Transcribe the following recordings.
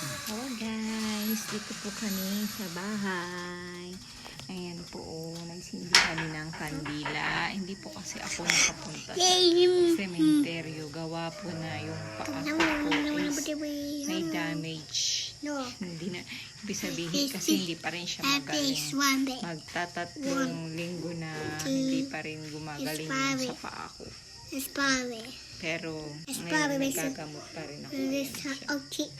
Hello guys, dito po kami sa bahay. Ayan po, oh, nagsindi kami ng kandila. Hindi po kasi ako nakapunta sa sementeryo. Gawa po na yung paa ko po is may damage. No. Hindi na, ibig sabihin kasi hindi pa rin siya magaling. Magtatatlong linggo na hindi pa rin gumagaling yung sa paa ko. Pero ngayon nagagamot pa rin ako. Okay.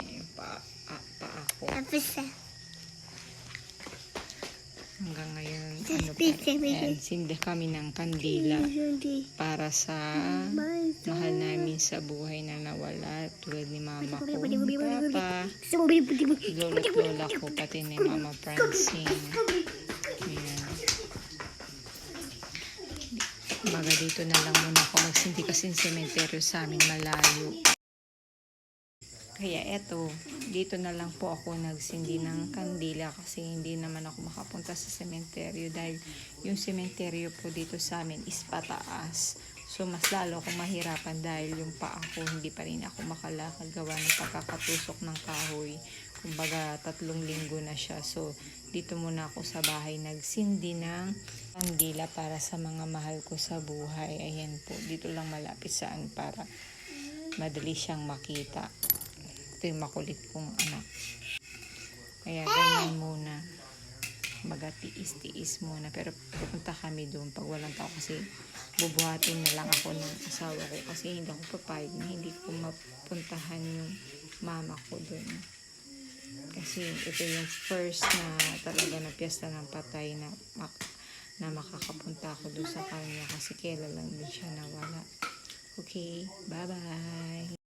Ayan, paa, ah, Tapos Hanggang ngayon, ano pa, ayan, sindi kami ng kandila para sa mahal namin sa buhay na nawala tulad ni mama ko, ni papa, lolo at lola ko, pati ni mama Francine. Ayan. Baga dito na lang muna ako. Magsindi kasi yung sementeryo sa amin malayo. Kaya eto, dito na lang po ako nagsindi ng kandila kasi hindi naman ako makapunta sa sementeryo dahil yung sementeryo po dito sa amin is pataas. So mas lalo akong mahirapan dahil yung paa ko hindi pa rin ako makalakad gawa ng pagkakatusok ng kahoy. Kumbaga tatlong linggo na siya. So dito muna ako sa bahay nagsindi ng kandila para sa mga mahal ko sa buhay. Ayan po, dito lang malapit saan para madali siyang makita. Ito yung makulit kong anak. Kaya ganyan muna. Magatiis-tiis muna. Pero pupunta kami doon pag walang tao kasi bubuhatin na lang ako ng asawa ko kasi hindi ako papayag na hindi ko mapuntahan yung mama ko doon. Kasi ito yung first na talaga na piyesta ng patay na mak- na makakapunta ako doon sa kanya kasi kailan lang din siya nawala. Okay, bye-bye.